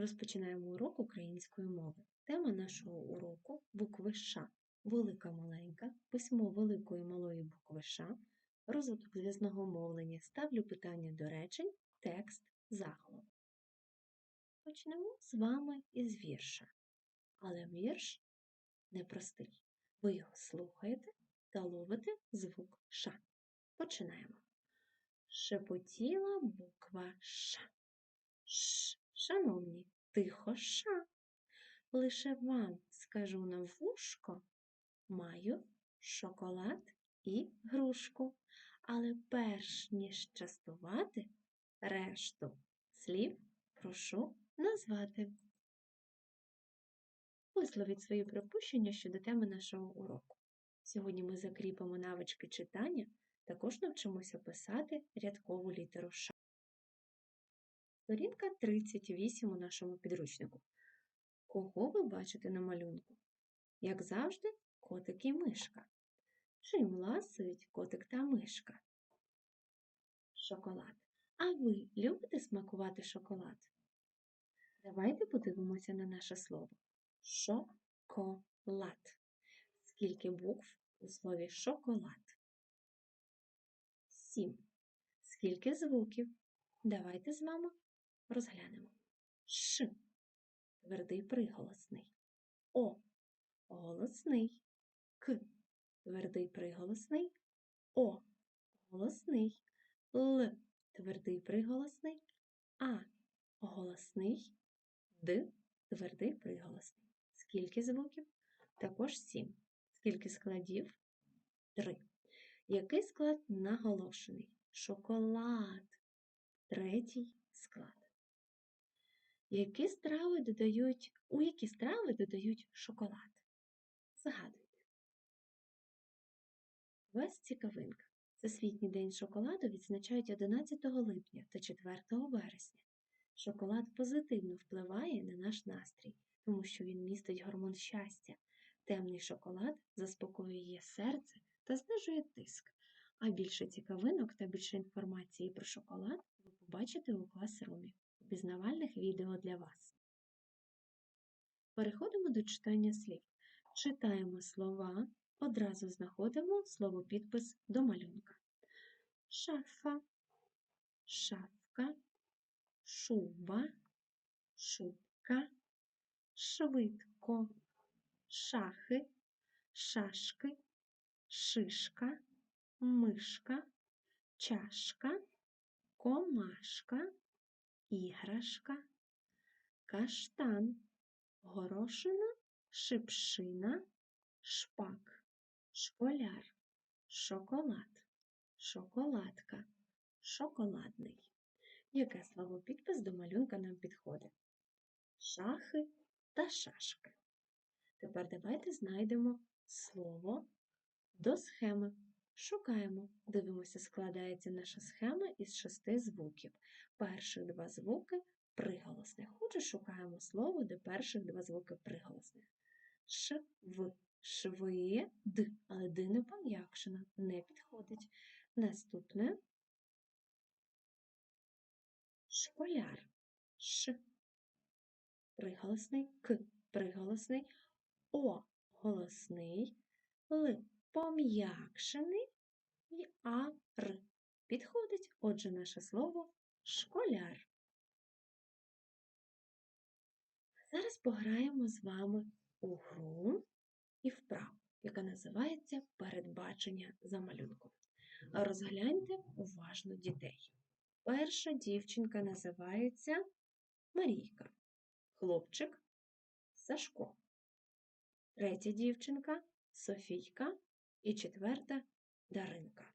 Розпочинаємо урок української мови. Тема нашого уроку букви Ш. Велика маленька, письмо великої малої букви Ш, розвиток зв'язного мовлення. Ставлю питання до речень, текст, заголовок. Почнемо з вами із вірша. Але вірш непростий. Ви його слухаєте та ловите звук Ш. Починаємо. Шепотіла буква Ш. Ш. Шановні, тихо ша. Лише вам скажу на вушко, маю шоколад і грушку. Але перш ніж частувати, решту слів прошу назвати. Висловіть свої припущення щодо теми нашого уроку. Сьогодні ми закріпимо навички читання, також навчимося писати рядкову літеру Ш. Сторінка 38 у нашому підручнику. Кого ви бачите на малюнку? Як завжди, котик і мишка. Чим ласують котик та мишка? Шоколад. А ви любите смакувати шоколад? Давайте подивимося на наше слово. Шоколад. Скільки букв у слові шоколад? Сім. Скільки звуків? Давайте з вами розглянемо. Ш. Твердий приголосний. О. Голосний. К. Твердий приголосний. О. Голосний. Л. Твердий приголосний. А. Голосний. Д. Твердий приголосний. Скільки звуків? Також сім. Скільки складів? Три. Який склад наголошений? Шоколад. Третій склад. Які страви додають, у які страви додають шоколад? Згадуйте. У вас цікавинка. Всесвітній день шоколаду відзначають 11 липня та 4 вересня. Шоколад позитивно впливає на наш настрій, тому що він містить гормон щастя. Темний шоколад заспокоює серце та знижує тиск. А більше цікавинок та більше інформації про шоколад ви побачите у класрумі пізнавальних відео для вас. Переходимо до читання слів. Читаємо слова, одразу знаходимо словопідпис до малюнка. Шафа, шафка, шуба, шубка, швидко, шахи, шашки, шишка, мишка, чашка, комашка, іграшка, каштан, горошина, шипшина, шпак, школяр, шоколад, шоколадка, шоколадний. Яке слово підпис до малюнка нам підходить? Шахи та шашки. Тепер давайте знайдемо слово до схеми. Шукаємо, дивимося, складається наша схема із шести звуків. Перших два звуки приголосних. Отже, шукаємо слово, де перших два звуки приголосних. Ш, В, шви, Д, але Д не пом'якшена, не підходить. Наступне школяр. Ш, приголосний, К, приголосний, О, голосний, Л, пом'якшений і А, Р. Підходить, отже, наше слово школяр. Зараз пограємо з вами у гру і вправу, яка називається передбачення за малюнком. Розгляньте уважно дітей. Перша дівчинка називається Марійка, хлопчик Сашко. Третя дівчинка Софійка і четверта Даринка.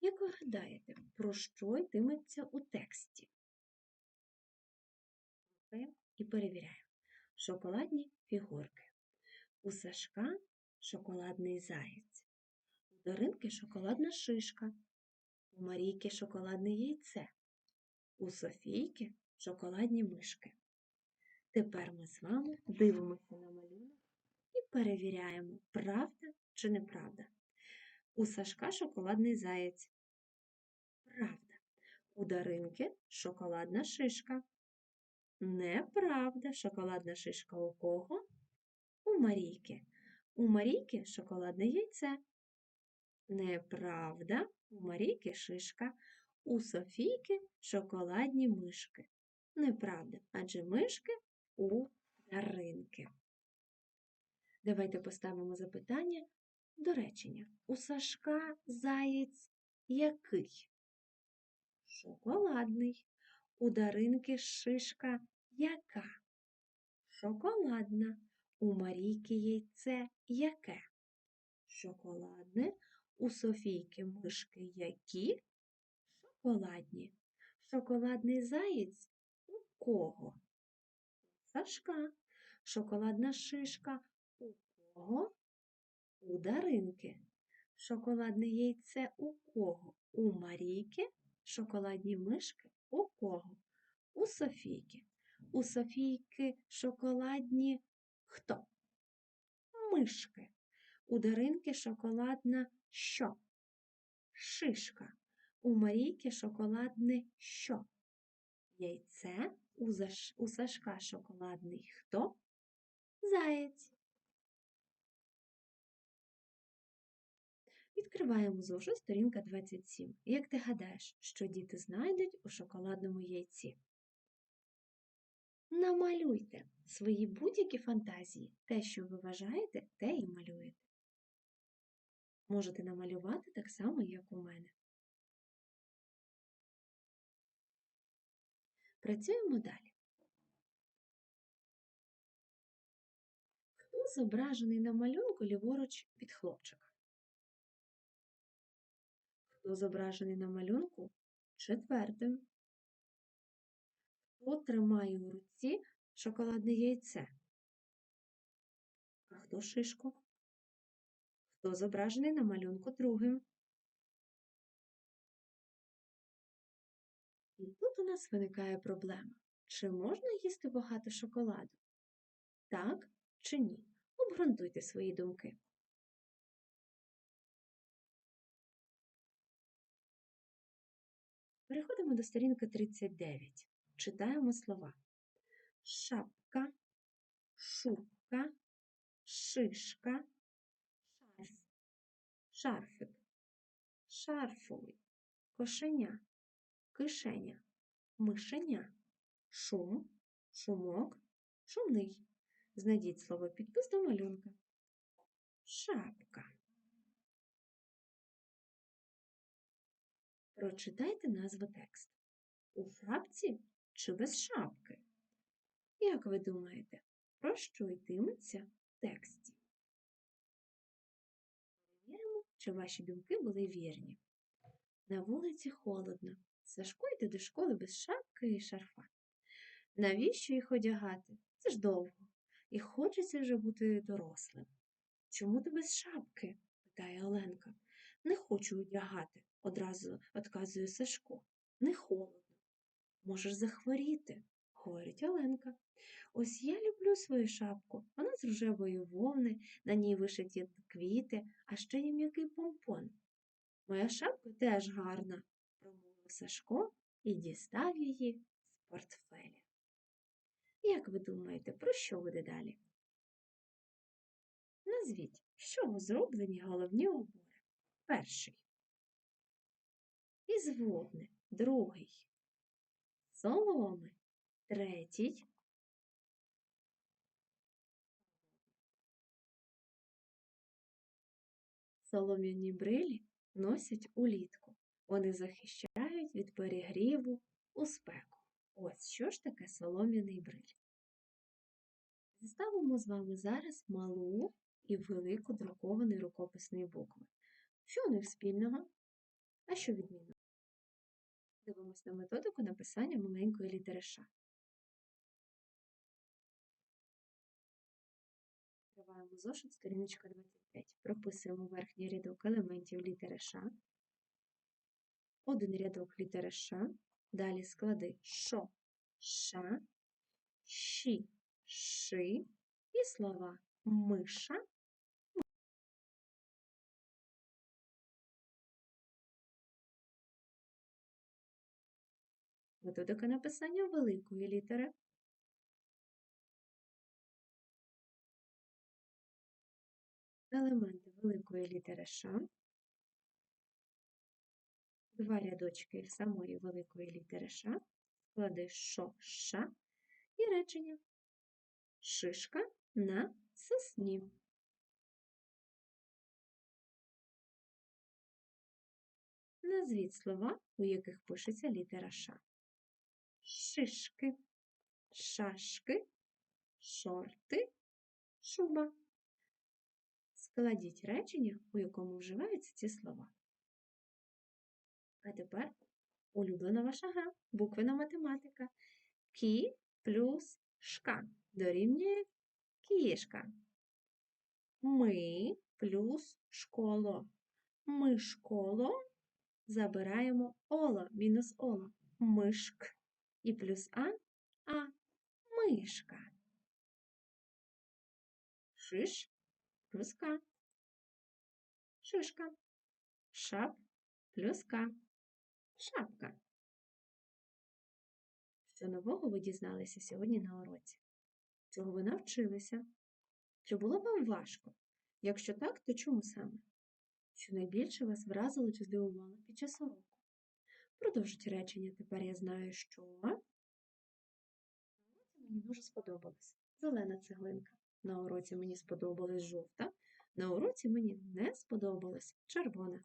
Як ви гадаєте, про що йтиметься у тексті? І перевіряємо. Шоколадні фігурки. У Сашка шоколадний заєць. У Даринки шоколадна шишка. У Марійки шоколадне яйце. У Софійки шоколадні мишки. Тепер ми з вами дивимося на малюнок і перевіряємо, правда чи неправда. У Сашка шоколадний заєць. Правда. У Даринки шоколадна шишка. Неправда, шоколадна шишка у кого? У Марійки. У Марійки шоколадне яйце. Неправда, у Марійки шишка. У Софійки шоколадні мишки. Неправда, адже мишки у Даринки. Давайте поставимо запитання до речення. У Сашка заєць який? Шоколадний. У Даринки шишка яка? Шоколадна. У Марійки яйце яке? Шоколадне. У Софійки мишки які? Шоколадні. Шоколадний заєць у кого? Сашка. Шоколадна шишка у кого? У Даринки. Шоколадне яйце у кого? У Марійки. Шоколадні мишки у кого? У Софійки. У Софійки шоколадні хто? Мишки. У Даринки шоколадна що? Шишка. У Марійки шоколадне що? Яйце. У, Заш... у Сашка шоколадний хто? Заєць. Відкриваємо зошит сторінка 27. Як ти гадаєш, що діти знайдуть у шоколадному яйці? Намалюйте свої будь-які фантазії. Те, що ви вважаєте, те і малюєте. Можете намалювати так само, як у мене. Працюємо далі. Хто зображений на малюнку ліворуч від хлопчика? Хто зображений на малюнку четвертим? Хто тримає у руці шоколадне яйце? А хто шишку? Хто зображений на малюнку другим? У нас виникає проблема. Чи можна їсти багато шоколаду? Так чи ні? Обґрунтуйте свої думки. Переходимо до сторінки 39. Читаємо слова. Шапка, шубка, шишка, шарф, шарфик, шарфовий, кошеня, кишеня, мишеня, шум, шумок, шумний. Знайдіть слово підпис до малюнка. Шапка. Прочитайте назву тексту. У шапці чи без шапки? Як ви думаєте, про що йтиметься в тексті? Перевіримо, чи ваші думки були вірні. На вулиці холодно. Сашко йде до школи без шапки і шарфа. Навіщо їх одягати? Це ж довго. І хочеться вже бути дорослим. Чому ти без шапки? питає Оленка. Не хочу одягати, одразу відказує Сашко. Не холодно. Можеш захворіти, говорить Оленка. Ось я люблю свою шапку. Вона з рожевої вовни, на ній вишиті квіти, а ще є м'який помпон. Моя шапка теж гарна, Сашко і дістав її з портфеля. Як ви думаєте, про що буде далі? Назвіть, з чого зроблені головні убори? Перший. Із вовни, другий. Соломи, третій. Солом'яні брилі носять улітку. Вони захищають від перегріву у спеку. Ось що ж таке солом'яний бриль. Зіставимо з вами зараз малу і велику друкований рукописний букви. Що у них спільного? А що відмінно? Дивимось на методику написання маленької літери Ш. Зошит, сторіночка 25. Прописуємо верхній рядок елементів літери Ш. Один рядок літери Ш. Далі склади шо, ша, щі, ши і слова миша, Методика написання великої літери. Елементи великої літери Ш. Два рядочки самої великої літери Ш. Склади шо, ша і речення. Шишка на сосні. Назвіть слова, у яких пишеться літера Ш. Шишки, шашки, шорти, шуба. Складіть речення, у якому вживаються ці слова. А тепер улюблена ваша гра буквена математика. Кі плюс шка дорівнює кішка. Ми плюс школо. Ми школо забираємо оло, мінус оло. Мишк. І плюс а, а мишка. Шиш плюс ка. Шишка. Шап плюс ка. Шапка. Що нового ви дізналися сьогодні на уроці? Чого ви навчилися? Чи було вам важко? Якщо так, то чому саме? Що найбільше вас вразило чи здивувало під час уроку? Продовжіть речення. Тепер я знаю, що на уроці мені дуже сподобалась зелена цеглинка. На уроці мені сподобалась жовта. На уроці мені не сподобалась червона.